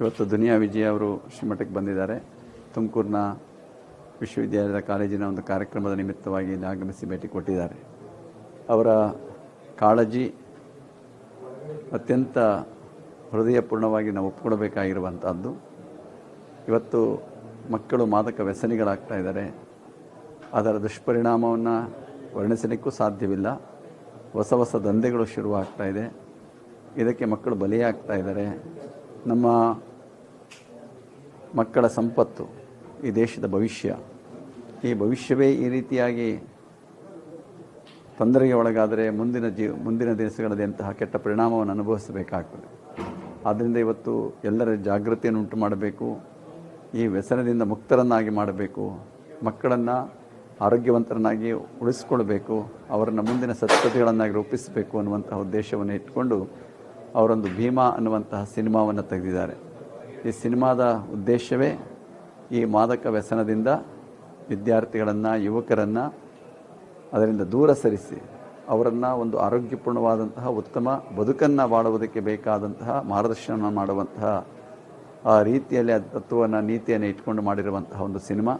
ಇವತ್ತು ದುನಿಯಾ ವಿಜಯ ಅವರು ಶ್ರೀಮಠಕ್ಕೆ ಬಂದಿದ್ದಾರೆ. ತುಮಕೂರಿನ ವಿಶ್ವವಿದ್ಯಾಲಯದ ಕಾಲೇಜಿನ ಒಂದು ಕಾರ್ಯಕ್ರಮದ ನಿಮಿತ್ತವಾಗಿ ಇಲ್ಲಿ ಆಗಮಿಸಿ ಭೇಟಿ ಕೊಟ್ಟಿದ್ದಾರೆ. ಅವರ ಕಾಳಜಿ ಅತ್ಯಂತ ಹೃದಯಪೂರ್ಣವಾಗಿ ನಾವು ಒಪ್ಕೊಳ್ಬೇಕಾಗಿರುವಂಥದ್ದು ಇವತ್ತು ಮಕ್ಕಳು ಮಾದಕ ವ್ಯಸನಿಗಳಾಗ್ತಾ ಇದ್ದಾರೆ. ಅದರ ದುಷ್ಪರಿಣಾಮವನ್ನು ವರ್ಣಿಸಲಿಕ್ಕೂ ಸಾಧ್ಯವಿಲ್ಲ. ಹೊಸ ಹೊಸ ದಂಧೆಗಳು ಶುರುವಾಗ್ತಾ ಇದೆ. ಇದಕ್ಕೆ ಮಕ್ಕಳು ಬಲಿಯಾಗ್ತಾ ಇದ್ದಾರೆ. ನಮ್ಮ ಮಕ್ಕಳ ಸಂಪತ್ತು, ಈ ದೇಶದ ಭವಿಷ್ಯ. ಈ ಭವಿಷ್ಯವೇ ಈ ರೀತಿಯಾಗಿ ತೊಂದರೆಗೆ ಒಳಗಾದರೆ ಮುಂದಿನ ಜೀವ ಮುಂದಿನ ದಿವಸಗಳಲ್ಲಿ ಅಂತಹ ಕೆಟ್ಟ ಪರಿಣಾಮವನ್ನು ಅನುಭವಿಸಬೇಕಾಗ್ತದೆ. ಆದ್ದರಿಂದ ಇವತ್ತು ಎಲ್ಲರ ಜಾಗೃತಿಯನ್ನು ಉಂಟು ಮಾಡಬೇಕು. ಈ ವ್ಯಸನದಿಂದ ಮುಕ್ತರನ್ನಾಗಿ ಮಾಡಬೇಕು. ಮಕ್ಕಳನ್ನು ಆರೋಗ್ಯವಂತರನ್ನಾಗಿ ಉಳಿಸ್ಕೊಳ್ಬೇಕು. ಅವರನ್ನು ಮುಂದಿನ ಸತ್ಪತಿಗಳನ್ನಾಗಿ ರೂಪಿಸಬೇಕು ಅನ್ನುವಂತಹ ಉದ್ದೇಶವನ್ನು ಇಟ್ಕೊಂಡು ಅವರೊಂದು ಭೀಮಾ ಅನ್ನುವಂತಹ ಸಿನಿಮಾವನ್ನು ತೆಗೆದಿದ್ದಾರೆ. ಈ ಸಿನಿಮಾದ ಉದ್ದೇಶವೇ ಈ ಮಾದಕ ವ್ಯಸನದಿಂದ ವಿದ್ಯಾರ್ಥಿಗಳನ್ನು, ಯುವಕರನ್ನು ಅದರಿಂದ ದೂರ ಸರಿಸಿ, ಅವರನ್ನು ಒಂದು ಆರೋಗ್ಯಪೂರ್ಣವಾದಂತಹ ಉತ್ತಮ ಬದುಕನ್ನು ಬಾಳುವುದಕ್ಕೆ ಬೇಕಾದಂತಹ ಮಾರ್ಗದರ್ಶನ ಮಾಡುವಂತಹ ಆ ರೀತಿಯಲ್ಲಿ ತತ್ವವನ್ನು, ನೀತಿಯನ್ನು ಇಟ್ಕೊಂಡು ಮಾಡಿರುವಂತಹ ಒಂದು ಸಿನಿಮಾ.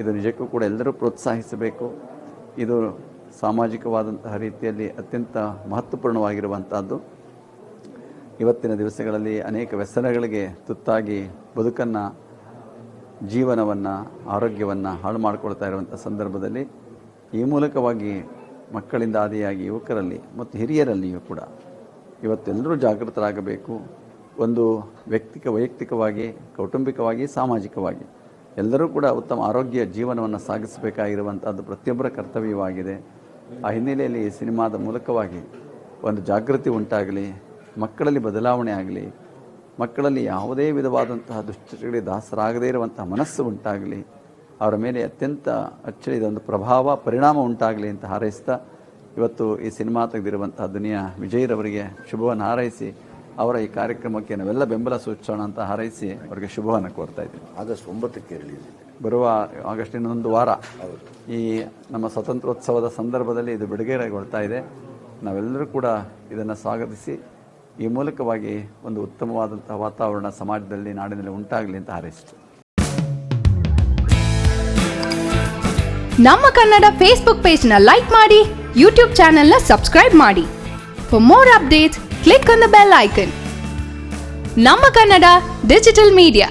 ಇದು ನಿಜಕ್ಕೂ ಕೂಡ ಎಲ್ಲರೂ ಪ್ರೋತ್ಸಾಹಿಸಬೇಕು. ಇದು ಸಾಮಾಜಿಕವಾದಂತಹ ರೀತಿಯಲ್ಲಿ ಅತ್ಯಂತ ಮಹತ್ವಪೂರ್ಣವಾಗಿರುವಂಥದ್ದು ಇವತ್ತಿನ ದಿವಸಗಳಲ್ಲಿ ಅನೇಕ ವ್ಯಸನಗಳಿಗೆ ತುತ್ತಾಗಿ ಬದುಕನ್ನು, ಜೀವನವನ್ನು, ಆರೋಗ್ಯವನ್ನು ಹಾಳು ಮಾಡಿಕೊಳ್ತಾ ಇರುವಂಥ ಸಂದರ್ಭದಲ್ಲಿ ಈ ಮೂಲಕವಾಗಿ ಮಕ್ಕಳಿಂದ ಆದಿಯಾಗಿ ಯುವಕರಲ್ಲಿ ಮತ್ತು ಹಿರಿಯರಲ್ಲಿಯೂ ಕೂಡ ಇವತ್ತೆಲ್ಲರೂ ಜಾಗೃತರಾಗಬೇಕು. ಒಂದು ವ್ಯಕ್ತಿಕ, ವೈಯಕ್ತಿಕವಾಗಿ, ಕೌಟುಂಬಿಕವಾಗಿ, ಸಾಮಾಜಿಕವಾಗಿ ಎಲ್ಲರೂ ಕೂಡ ಉತ್ತಮ ಆರೋಗ್ಯ ಜೀವನವನ್ನು ಸಾಗಿಸಬೇಕಾಗಿರುವಂಥದ್ದು ಪ್ರತಿಯೊಬ್ಬರ ಕರ್ತವ್ಯವಾಗಿದೆ. ಆ ಹಿನ್ನೆಲೆಯಲ್ಲಿ ಸಿನಿಮಾದ ಮೂಲಕವಾಗಿ ಒಂದು ಜಾಗೃತಿ ಉಂಟಾಗಲಿ ಮಕ್ಕಳಲ್ಲಿ ಬದಲಾವಣೆ ಆಗಲಿ ಮಕ್ಕಳಲ್ಲಿ ಯಾವುದೇ ವಿಧವಾದಂತಹ ದುಶ್ಚಟಗಳಿಗೆ ದಾಸರಾಗದೇ ಇರುವಂತಹ ಮನಸ್ಸು ಉಂಟಾಗಲಿ ಅವರ ಮೇಲೆ ಅತ್ಯಂತ ಅಚ್ಚರಿ ಇದೊಂದು ಪ್ರಭಾವ ಪರಿಣಾಮ ಉಂಟಾಗಲಿ ಅಂತ ಹಾರೈಸ್ತಾ ಇವತ್ತು ಈ ಸಿನಿಮಾ ತೆಗೆದಿರುವಂತಹ ದುನಿಯಾ ವಿಜಯರವರಿಗೆ ಶುಭವನ್ನು ಹಾರೈಸಿ ಅವರ ಈ ಕಾರ್ಯಕ್ರಮಕ್ಕೆ ನಾವೆಲ್ಲ ಬೆಂಬಲ ಸೂಚಿಸೋಣ ಅಂತ ಹಾರೈಸಿ ಅವರಿಗೆ ಶುಭವನ್ನು ಕೋರ್ತಾ ಇದ್ದೀನಿ. ಆಗಸ್ಟ್ ಒಂಬತ್ತಕ್ಕೆ ಬರುವ ಆಗಸ್ಟ್ ಇನ್ನೊಂದು ವಾರ ಈ ನಮ್ಮ ಸ್ವತಂತ್ರೋತ್ಸವದ ಸಂದರ್ಭದಲ್ಲಿ ಇದು ಬಿಡುಗಡೆಗೊಳ್ತಾ ಇದೆ. ನಾವೆಲ್ಲರೂ ಕೂಡ ಇದನ್ನು ಸ್ವಾಗತಿಸಿ ಈ ಮೂಲಕವಾಗಿ ಒಂದು ಉತ್ತಮವಾದಂತಹ ವಾತಾವರಣ ಸಮಾಜದಲ್ಲಿ, ನಾಡಿನಲ್ಲಿ ಉಂಟಾಗಲಿ ಅಂತ ಹಾರೈಸಿತು. ನಮ್ಮ ಕನ್ನಡ ಫೇಸ್ಬುಕ್ ಪೇಜ್ನ ಲೈಕ್ ಮಾಡಿ ಯೂಟ್ಯೂಬ್ ಚಾನೆಲ್ನ ಸಬ್ಸ್ಕ್ರೈಬ್ ಮಾಡಿ. For more updates click on the bell icon ನಮ್ಮ ಕನ್ನಡ ಡಿಜಿಟಲ್ ಮೀಡಿಯಾ